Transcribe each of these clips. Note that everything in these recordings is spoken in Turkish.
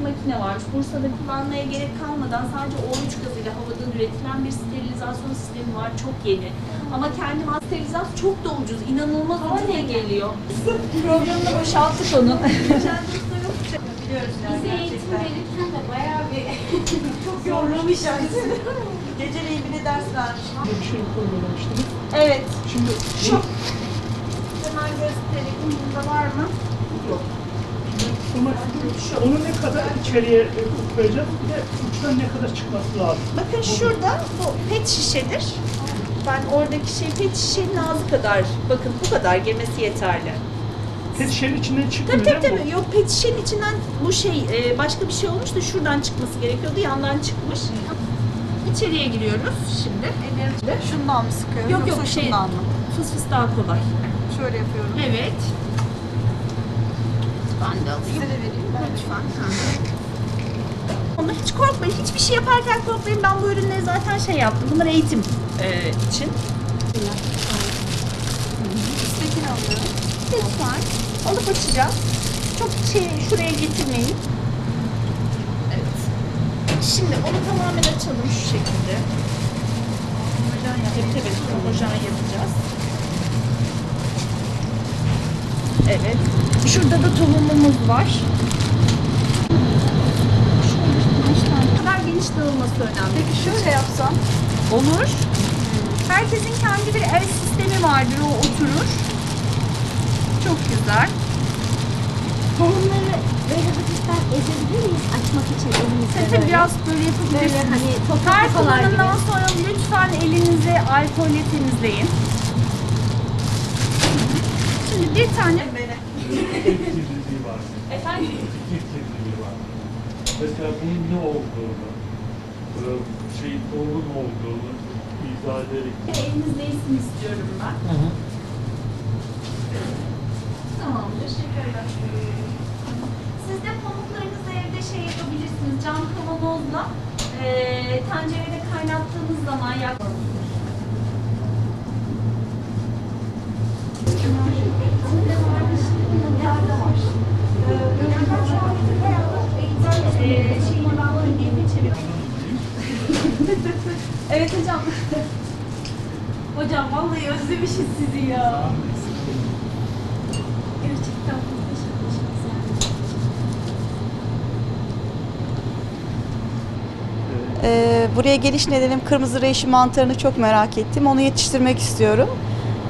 bir makine var. Bursa'da kullanmaya gerek kalmadan sadece O3 gazıyla havadan üretilen bir sterilizasyon sistemi var. Çok yeni. Ama kendi sterilizasyon çok da ucuz. İnanılmaz ucuza geliyor. Programını boşalttık onu. Biliyoruz yani Bize eğitim verirken de bayağı bir Çok yorulmuş yani. Geceleyin bile ders vermiş. Bir şey koymamıştınız. evet. Şimdi Şu. Hemen göstereyim. Bunda var mı? yok. Onu ne kadar içeriye e, koyacağız, bir de uçtan ne kadar çıkması lazım. Bakın şurada bu pet şişedir. Ben oradaki şey pet şişenin ağzı kadar. Bakın bu kadar gemesi yeterli. Pet şişenin içinden çıkmıyor Tabii tabii değil mi tabii. Yok pet şişenin içinden bu şey e, başka bir şey olmuş da şuradan çıkması gerekiyordu. Yandan çıkmış. İçeriye giriyoruz şimdi. Şundan mı sıkıyorum Yok, yok, yoksa şey- şundan mı? Fıs fıs daha kolay. Şöyle yapıyorum. Evet. Ben de alayım. Size de vereyim ben. Lütfen. Ama hiç korkmayın. Hiçbir şey yaparken korkmayın. Ben bu ürünleri zaten şey yaptım. Bunlar eğitim e, için. Üsttekini alıyorum. Lütfen. Alıp açacağız. Çok şey şuraya getirmeyin. Evet. Şimdi onu tamamen açalım şu şekilde. Homojen yapacağız. Homojen yapacağız. Evet. Şurada da tohumumuz var. Ne kadar geniş dağılması önemli. Peki şöyle yapsam. Olur. Herkesin kendi bir el sistemi vardır. O oturur. Çok güzel. tohumları böyle hafiften ezebilir miyiz açmak için elimizde Tabii böyle? biraz böyle Böyle yapabilirsiniz. hani Her toprak falan gibi. kullanımdan sonra lütfen elinizi alkolle temizleyin. Bir tane... Kirliliği var. Efendim? İlk kirliliği var. Mesela bunun ne olduğunu, e, şey doğrun olduğunu izah ederek Eliniz değsin istiyorum ben. Tamamdır. Şekerler. Siz de pamuklarınızı evde şey yapabilirsiniz. Cam kavanozla eee tencerede kaynattığınız zaman yak... Eee, şeyini ben bunu bir geçelim. Evet hocam. hocam vallahi özlemişiz sizi ya. Gerçekten muhteşemmişsiniz yani. Ee, buraya geliş nedenim kırmızı reishi mantarını çok merak ettim. Onu yetiştirmek istiyorum.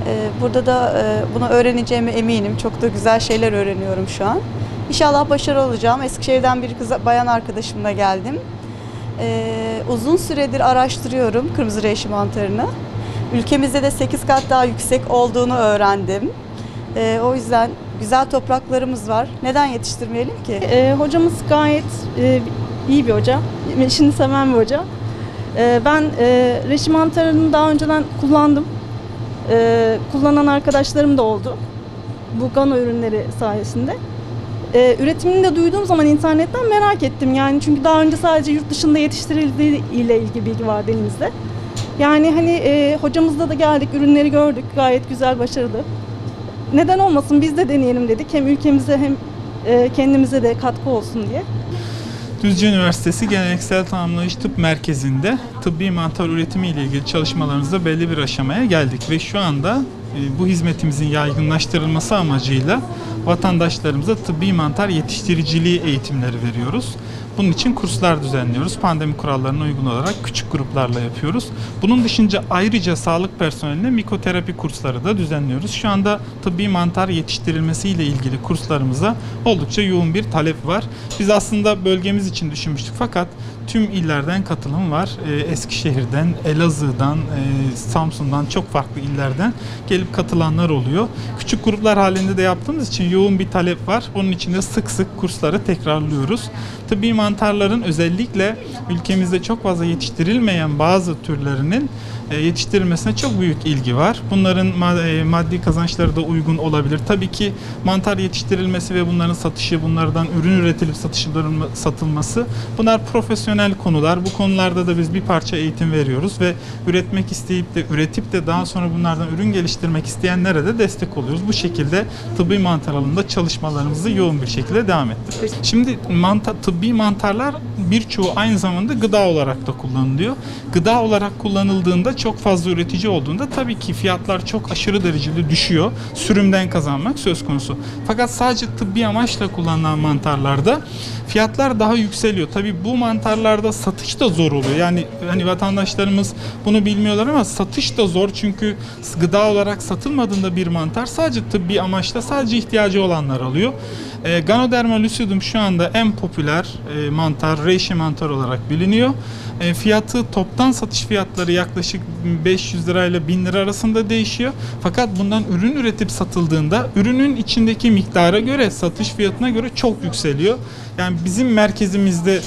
Ee, burada da e, bunu öğreneceğime eminim. Çok da güzel şeyler öğreniyorum şu an. İnşallah başarılı olacağım. Eskişehir'den bir kız, bayan arkadaşımla geldim. Ee, uzun süredir araştırıyorum kırmızı reishi mantarını. Ülkemizde de 8 kat daha yüksek olduğunu öğrendim. Ee, o yüzden güzel topraklarımız var. Neden yetiştirmeyelim ki? Ee, hocamız gayet e, iyi bir hoca. İşini seven bir hoca. Ee, ben e, reşim mantarını daha önceden kullandım. Ee, kullanan arkadaşlarım da oldu. Bu Gano ürünleri sayesinde. Ee, üretimini de duyduğum zaman internetten merak ettim. Yani çünkü daha önce sadece yurt dışında yetiştirildiği ile ilgili bilgi vardı elimizde. Yani hani e, hocamızla da geldik, ürünleri gördük. Gayet güzel, başarılı. Neden olmasın biz de deneyelim dedik. Hem ülkemize hem e, kendimize de katkı olsun diye. Düzce Üniversitesi Geleneksel Tamamlayıcı Tıp Merkezi'nde tıbbi mantar üretimi ile ilgili çalışmalarımızda belli bir aşamaya geldik ve şu anda e, bu hizmetimizin yaygınlaştırılması amacıyla vatandaşlarımıza tıbbi mantar yetiştiriciliği eğitimleri veriyoruz. Bunun için kurslar düzenliyoruz. Pandemi kurallarına uygun olarak küçük gruplarla yapıyoruz. Bunun dışında ayrıca sağlık personeline mikoterapi kursları da düzenliyoruz. Şu anda tıbbi mantar yetiştirilmesiyle ilgili kurslarımıza oldukça yoğun bir talep var. Biz aslında bölgemiz için düşünmüştük fakat tüm illerden katılım var. Ee, Eskişehir'den, Elazığ'dan, e, Samsun'dan çok farklı illerden gelip katılanlar oluyor. Küçük gruplar halinde de yaptığımız için yoğun bir talep var. Onun için de sık sık kursları tekrarlıyoruz. Tıbbi mantar mantarların özellikle ülkemizde çok fazla yetiştirilmeyen bazı türlerinin e, yetiştirilmesine çok büyük ilgi var. Bunların e, maddi kazançları da uygun olabilir. Tabii ki mantar yetiştirilmesi ve bunların satışı, bunlardan ürün üretilip satışların satılması bunlar profesyonel konular. Bu konularda da biz bir parça eğitim veriyoruz ve üretmek isteyip de üretip de daha sonra bunlardan ürün geliştirmek isteyenlere de destek oluyoruz. Bu şekilde tıbbi mantar alanında çalışmalarımızı yoğun bir şekilde devam ettiriyoruz. Şimdi mantar, tıbbi mantarlar birçoğu aynı zamanda gıda olarak da kullanılıyor. Gıda olarak kullanıldığında çok fazla üretici olduğunda tabii ki fiyatlar çok aşırı derecede düşüyor. Sürümden kazanmak söz konusu. Fakat sadece tıbbi amaçla kullanılan mantarlarda fiyatlar daha yükseliyor. Tabii bu mantarlarda satış da zor oluyor. Yani hani vatandaşlarımız bunu bilmiyorlar ama satış da zor çünkü gıda olarak satılmadığında bir mantar sadece tıbbi amaçla sadece ihtiyacı olanlar alıyor. E, Ganoderma lucidum şu anda en popüler e, mantar, reishi mantar olarak biliniyor. E, fiyatı toptan satış fiyatları yaklaşık 500 lirayla 1000 lira arasında değişiyor. Fakat bundan ürün üretip satıldığında ürünün içindeki miktara göre, satış fiyatına göre çok yükseliyor. Yani bizim merkezimizde e,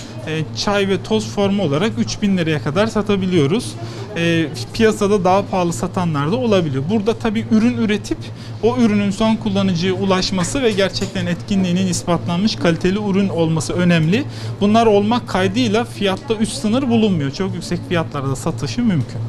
çay ve toz formu olarak 3000 liraya kadar satabiliyoruz. E, piyasada daha pahalı satanlar da olabiliyor. Burada tabii ürün üretip o ürünün son kullanıcıya ulaşması ve gerçekten etkinliğinin ispatlanmış kaliteli ürün olması önemli. Bunlar olmak kaydıyla fiyatta üst sınır bulunmuyor. Çok yüksek fiyatlarda satışı mümkün.